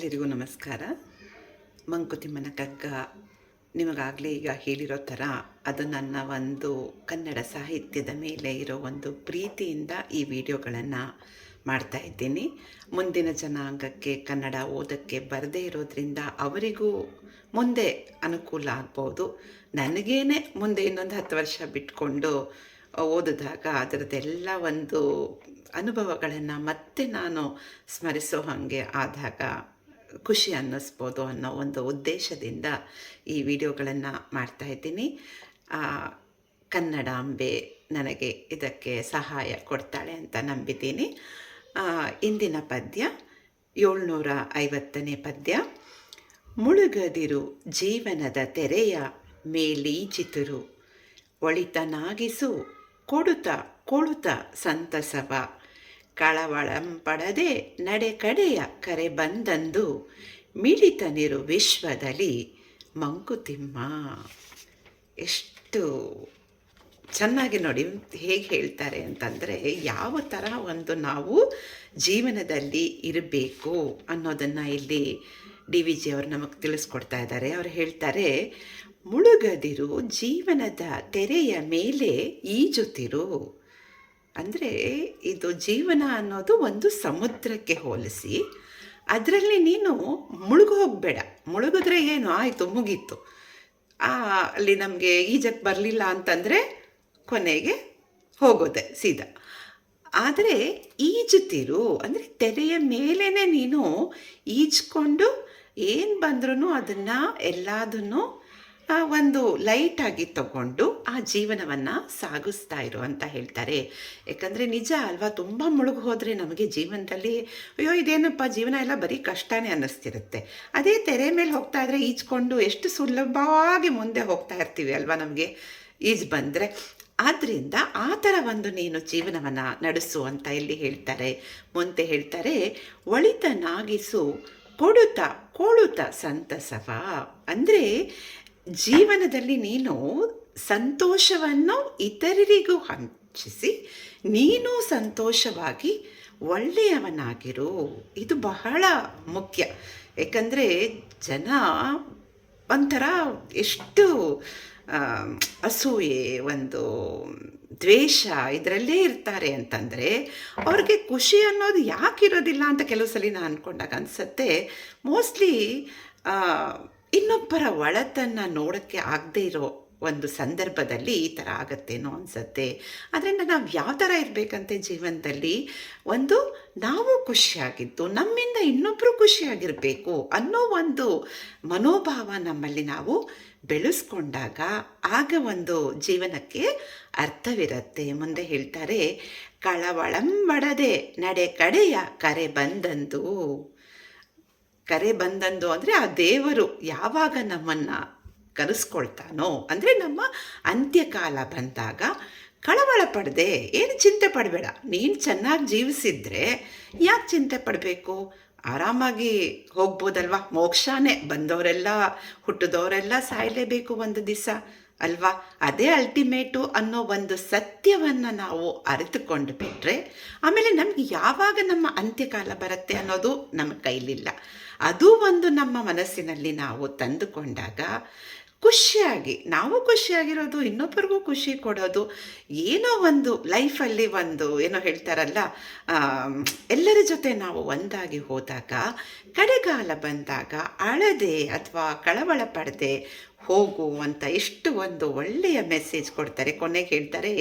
ಎಲ್ಲರಿಗೂ ನಮಸ್ಕಾರ. ಮಂಕುತಿಮ್ಮನ ಕಗ್ಗ ನಿಮಗಾಗಲೇ ಈಗ ಹೇಳಿರೋ ಥರ ಅದು ನನ್ನ ಒಂದು ಕನ್ನಡ ಸಾಹಿತ್ಯದ ಮೇಲೆ ಇರೋ ಒಂದು ಪ್ರೀತಿಯಿಂದ ಈ ವಿಡಿಯೋಗಳನ್ನು ಮಾಡ್ತಾ ಇದ್ದೀನಿ. ಮುಂದಿನ ಜನಾಂಗಕ್ಕೆ, ಕನ್ನಡ ಓದೋಕ್ಕೆ ಬರದೇ ಇರೋದ್ರಿಂದ ಅವರಿಗೂ ಮುಂದೆ ಅನುಕೂಲ ಆಗ್ಬೋದು. ನನಗೇನೆ ಮುಂದೆ ಇನ್ನೊಂದು ಹತ್ತು ವರ್ಷ ಬಿಟ್ಕೊಂಡು ಓದಿದಾಗ ಅದರದ್ದೆಲ್ಲ ಒಂದು ಅನುಭವಗಳನ್ನು ಮತ್ತೆ ನಾನು ಸ್ಮರಿಸೋ ಹಾಗೆ ಆದಾಗ ಖುಷಿ ಅನ್ನಿಸ್ಬೋದು ಅನ್ನೋ ಒಂದು ಉದ್ದೇಶದಿಂದ ಈ ವಿಡಿಯೋಗಳನ್ನು ಮಾಡ್ತಾ ಇದ್ದೀನಿ. ಕನ್ನಡಾಂಬೆ ನನಗೆ ಇದಕ್ಕೆ ಸಹಾಯ ಕೊಡ್ತಾಳೆ ಅಂತ ನಂಬಿದ್ದೀನಿ. ಇಂದಿನ ಪದ್ಯ, ಏಳ್ನೂರ ಐವತ್ತನೇ ಪದ್ಯ, ಮುಳುಗದಿರು ಜೀವನದ ತೆರೆಯ ಮೇಲೀಚಿತುರು, ಒಳಿತನಾಗಿಸು ಕೊಡುತ್ತ ಕೊಳುತ ಸಂತಸವ. ಕಳವಳಂಪಡದೆ ನಡೆ ಕಡೆಯ ಕರೆ ಬಂದಂದು ಮಿಡಿತನಿರು ವಿಶ್ವದಲ್ಲಿ ಮಂಕುತಿಮ್ಮ. ಎಷ್ಟು ಚೆನ್ನಾಗಿ ನೋಡಿ ಹೇಗೆ ಹೇಳ್ತಾರೆ ಅಂತಂದರೆ ಯಾವ ಥರ ಒಂದು ನಾವು ಜೀವನದಲ್ಲಿ ಇರಬೇಕು ಅನ್ನೋದನ್ನು ಇಲ್ಲಿ ಡಿ ವಿ ಜಿ ಅವರು ನಮಗೆ ತಿಳಿಸ್ಕೊಡ್ತಾ ಇದ್ದಾರೆ. ಅವ್ರು ಹೇಳ್ತಾರೆ, ಮುಳುಗದಿರು ಜೀವನದ ತೆರೆಯ ಮೇಲೆ ಈಜುತ್ತಿರು. ಅಂದರೆ ಇದು ಜೀವನ ಅನ್ನೋದು ಒಂದು ಸಮುದ್ರಕ್ಕೆ ಹೋಲಿಸಿ, ಅದರಲ್ಲಿ ನೀನು ಮುಳುಗು ಹೋಗಬೇಡ. ಮುಳುಗಿದ್ರೆ ಏನು? ಆಯಿತು, ಮುಗೀತು. ಅಲ್ಲಿ ನಮಗೆ ಈಜಕ್ಕೆ ಬರಲಿಲ್ಲ ಅಂತಂದರೆ ಕೊನೆಗೆ ಹೋಗೋದೆ ಸೀದಾ. ಆದರೆ ಈಜುತ್ತಿರು ಅಂದರೆ ತೆರೆಯ ಮೇಲೇ ನೀನು ಈಜ್ಕೊಂಡು ಏನು ಬಂದ್ರೂ ಅದನ್ನು ಎಲ್ಲದನ್ನು ಒಂದು ಲೈಟಾಗಿ ತಗೊಂಡು ಆ ಜೀವನವನ್ನು ಸಾಗಿಸ್ತಾ ಇರು ಅಂತ ಹೇಳ್ತಾರೆ. ಯಾಕಂದರೆ ನಿಜ ಅಲ್ವಾ, ತುಂಬ ಮುಳುಗು ಹೋದರೆ ನಮಗೆ ಜೀವನದಲ್ಲಿ, ಅಯ್ಯೋ, ಇದೇನಪ್ಪ, ಜೀವನ ಎಲ್ಲ ಬರೀ ಕಷ್ಟನೇ ಅನ್ನಿಸ್ತಿರುತ್ತೆ. ಅದೇ ತೆರೆ ಮೇಲೆ ಹೋಗ್ತಾ ಇದ್ರೆ ಈಜ್ಕೊಂಡು ಎಷ್ಟು ಸುಲಭವಾಗಿ ಮುಂದೆ ಹೋಗ್ತಾ ಇರ್ತೀವಿ ಅಲ್ವಾ ನಮಗೆ, ಈಜ್ ಬಂದರೆ. ಆದ್ದರಿಂದ ಆ ಥರ ಒಂದು ನೀನು ಜೀವನವನ್ನು ನಡೆಸು ಅಂತ ಇಲ್ಲಿ ಹೇಳ್ತಾರೆ. ಮುಂದೆ ಹೇಳ್ತಾರೆ ಒಳಿತನಾಗಿಸು ಕೊಡುತ್ತ ಕೊಳುತ ಸಂತಸವ. ಅಂದರೆ ಜೀವನದಲ್ಲಿ ನೀನು ಸಂತೋಷವನ್ನು ಇತರರಿಗೂ ಹಂಚಿಸಿ, ನೀನು ಸಂತೋಷವಾಗಿ ಒಳ್ಳೆಯವನಾಗಿರು. ಇದು ಬಹಳ ಮುಖ್ಯ. ಏಕೆಂದರೆ ಜನ ಒಂಥರ ಎಷ್ಟು ಅಸೂಯೆ, ಒಂದು ದ್ವೇಷ ಇದರಲ್ಲೇ ಇರ್ತಾರೆ ಅಂತಂದರೆ ಅವ್ರಿಗೆ ಖುಷಿ ಅನ್ನೋದು ಯಾಕೆ ಇರೋದಿಲ್ಲ ಅಂತ ಕೆಲವು ಸಲ ನಾನು ಅಂದ್ಕೊಂಡಾಗ ಅನಿಸುತ್ತೆ. ಮೋಸ್ಟ್ಲಿ ಇನ್ನೊಬ್ಬರ ಒಳತನ್ನ ನೋಡೋಕ್ಕೆ ಆಗದೇ ಇರೋ ಒಂದು ಸಂದರ್ಭದಲ್ಲಿ ಈ ಥರ ಆಗತ್ತೇನೋ ಅನಿಸುತ್ತೆ. ಅದರಿಂದ ನಾವು ಯಾವ ಥರ ಇರಬೇಕಂತೆ ಜೀವನದಲ್ಲಿ? ಒಂದು ನಾವು ಖುಷಿಯಾಗಿದ್ದು, ನಮ್ಮಿಂದ ಇನ್ನೊಬ್ಬರು ಖುಷಿಯಾಗಿರಬೇಕು ಅನ್ನೋ ಒಂದು ಮನೋಭಾವ ನಮ್ಮಲ್ಲಿ ನಾವು ಬೆಳೆಸ್ಕೊಂಡಾಗ ಆಗ ಒಂದು ಜೀವನಕ್ಕೆ ಅರ್ಥವಿರುತ್ತೆ. ಮುಂದೆ ಹೇಳ್ತಾರೆ ಕಳವಳಂಬಡದೆ ನಡೆ ಕಡೆಯ ಕರೆ ಬಂದಂದು. ಕರೆ ಬಂದಂದು ಅಂದರೆ ಆ ದೇವರು ಯಾವಾಗ ನಮ್ಮನ್ನು ಕರೆಸ್ಕೊಳ್ತಾನೋ, ಅಂದರೆ ನಮ್ಮ ಅಂತ್ಯಕಾಲ ಬಂದಾಗ ಕಳವಳ ಪಡದೆ, ಏನು ಚಿಂತೆ ಪಡಬೇಡ. ನೀನು ಚೆನ್ನಾಗಿ ಜೀವಿಸಿದ್ರೆ ಯಾಕೆ ಚಿಂತೆ ಪಡಬೇಕು? ಆರಾಮಾಗಿ ಹೋಗ್ಬೋದಲ್ವಾ? ಮೋಕ್ಷನೇ. ಬಂದವರೆಲ್ಲ ಹುಟ್ಟಿದವರೆಲ್ಲ ಸಾಯಲೇಬೇಕು ಒಂದು ದಿವಸ, ಅಲ್ವಾ? ಅದೇ ಅಲ್ಟಿಮೇಟು ಅನ್ನೋ ಒಂದು ಸತ್ಯವನ್ನು ನಾವು ಅರಿತುಕೊಂಡು ಬಿಟ್ಟರೆ ಆಮೇಲೆ ನಮಗೆ ಯಾವಾಗ ನಮ್ಮ ಅಂತ್ಯಕಾಲ ಬರುತ್ತೆ ಅನ್ನೋದು ನಮ್ಮ ಕೈಲಿಲ್ಲ. ಅದು ಒಂದು ನಮ್ಮ ಮನಸ್ಸಿನಲ್ಲಿ ನಾವು ತಂದುಕೊಂಡಾಗ ಖುಷಿಯಾಗಿ, ನಾವು ಖುಷಿಯಾಗಿರೋದು, ಇನ್ನೊಬ್ಬರಿಗೂ ಖುಷಿ ಕೊಡೋದು, ಏನೋ ಒಂದು ಲೈಫಲ್ಲಿ ಒಂದು ಏನೋ ಹೇಳ್ತಾರಲ್ಲ ಎಲ್ಲರ ಜೊತೆ ನಾವು ಒಂದಾಗಿ ಹೋದಾಗ, ಕಡೆಗಾಲ ಬಂದಾಗ ಅಳದೆ ಅಥವಾ ಕಳವಳ ಪಡದೆ ಹೋಗು ಅಂತ ಎಷ್ಟು ಒಂದು ಒಳ್ಳೆಯ ಮೆಸೇಜ್ ಕೊಡ್ತಾರೆ. ಕೊನೆಗೆ ಹೇಳ್ತಾರೆ,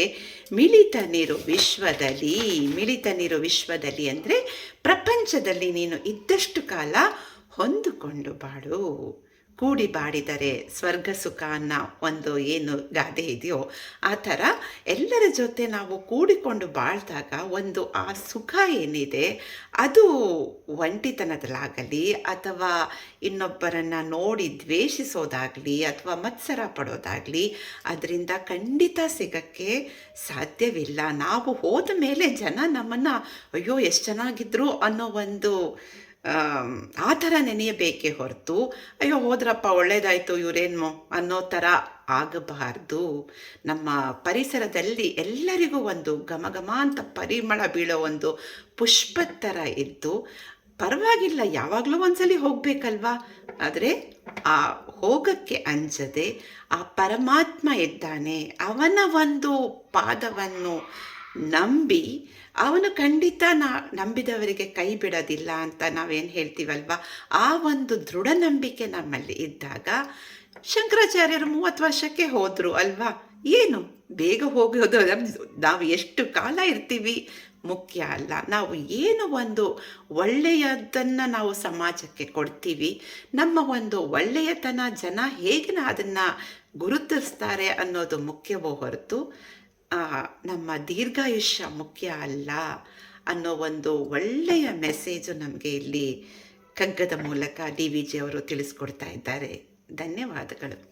ಮಿಳಿತ ನೀರು ವಿಶ್ವದಲ್ಲಿ, ಮಿಳಿತ ನೀರು ವಿಶ್ವದಲ್ಲಿ ಅಂದರೆ ಪ್ರಪಂಚದಲ್ಲಿ ನೀನು ಇದ್ದಷ್ಟು ಕಾಲ ಹೊಂದಿಕೊಂಡು ಬಾಳು. ಕೂಡಿ ಬಾಡಿದರೆ ಸ್ವರ್ಗ ಸುಖ ಅನ್ನೋ ಒಂದು ಏನು ಗಾದೆ ಇದೆಯೋ, ಆ ಥರ ಎಲ್ಲರ ಜೊತೆ ನಾವು ಕೂಡಿಕೊಂಡು ಬಾಳ್ದಾಗ ಒಂದು ಆ ಸುಖ ಏನಿದೆ, ಅದು ಒಂಟಿತನದಲ್ಲಾಗಲಿ ಅಥವಾ ಇನ್ನೊಬ್ಬರನ್ನು ನೋಡಿ ದ್ವೇಷಿಸೋದಾಗಲಿ ಅಥವಾ ಮತ್ಸರ ಪಡೋದಾಗಲಿ, ಅದರಿಂದ ಖಂಡಿತ ಸಿಗಕ್ಕೆ ಸಾಧ್ಯವಿಲ್ಲ. ನಾವು ಹೋದ ಮೇಲೆ ಜನ ನಮ್ಮನ್ನು, ಅಯ್ಯೋ, ಎಷ್ಟು ಚೆನ್ನಾಗಿದ್ರು ಅನ್ನೋ ಒಂದು ಆ ಥರ ನೆನೆಯಬೇಕೇ ಹೊರತು, ಅಯ್ಯೋ, ಹೋದ್ರಪ್ಪ, ಒಳ್ಳೇದಾಯಿತು ಇವರೇನು ಅನ್ನೋ ಥರ ಆಗಬಾರ್ದು. ನಮ್ಮ ಪರಿಸರದಲ್ಲಿ ಎಲ್ಲರಿಗೂ ಒಂದು ಘಮ ಘಮ ಅಂತ ಪರಿಮಳ ಬೀಳೋ ಒಂದು ಪುಷ್ಪದ ಥರ ಇದ್ದು, ಪರವಾಗಿಲ್ಲ, ಯಾವಾಗಲೂ ಒಂದ್ಸಲಿ ಹೋಗಬೇಕಲ್ವಾ? ಆದರೆ ಆ ಹೋಗಕ್ಕೆ ಅಂಜದೆ ಆ ಪರಮಾತ್ಮ ಇದ್ದಾನೆ, ಅವನ ಒಂದು ಪಾದವನ್ನು ನಂಬಿ ಅವನು ಖಂಡಿತ ನಾ ನಂಬಿದವರಿಗೆ ಕೈ ಬಿಡೋದಿಲ್ಲ ಅಂತ ನಾವೇನು ಹೇಳ್ತೀವಲ್ವ? ಆ ಒಂದು ದೃಢ ನಂಬಿಕೆ ನಮ್ಮಲ್ಲಿ ಇದ್ದಾಗ ಶಂಕರಾಚಾರ್ಯರು ಮೂವತ್ತು ವರ್ಷಕ್ಕೆ ಹೋದರು ಅಲ್ವಾ? ಏನು? ಬೇಗ ಹೋಗೋದು ನಾವು ಎಷ್ಟು ಕಾಲ ಇರ್ತೀವಿ? ಮುಖ್ಯ ಅಲ್ಲ. ನಾವು ಏನು ಒಂದು ಒಳ್ಳೆಯದನ್ನು ನಾವು ಸಮಾಜಕ್ಕೆ ಕೊಡ್ತೀವಿ? ನಮ್ಮ ಒಂದು ಒಳ್ಳೆಯತನ ಜನ ಹೇಗೆ ಅದನ್ನು ಗುರುತಿಸ್ತಾರೆ ಅನ್ನೋದು ಮುಖ್ಯವೋ ಹೊರತು ನಮ್ಮ ದೀರ್ಘಾಯುಷ್ಯ ಮುಖ್ಯ ಅಲ್ಲ ಅನ್ನೋ ಒಂದು ಒಳ್ಳೆಯ ಮೆಸೇಜು ನಮಗೆ ಇಲ್ಲಿ ಕಗ್ಗದ ಮೂಲಕ ಡಿ ವಿ ಜಿ ಅವರು ತಿಳಿಸ್ಕೊಡ್ತಾ ಇದ್ದಾರೆ. ಧನ್ಯವಾದಗಳು.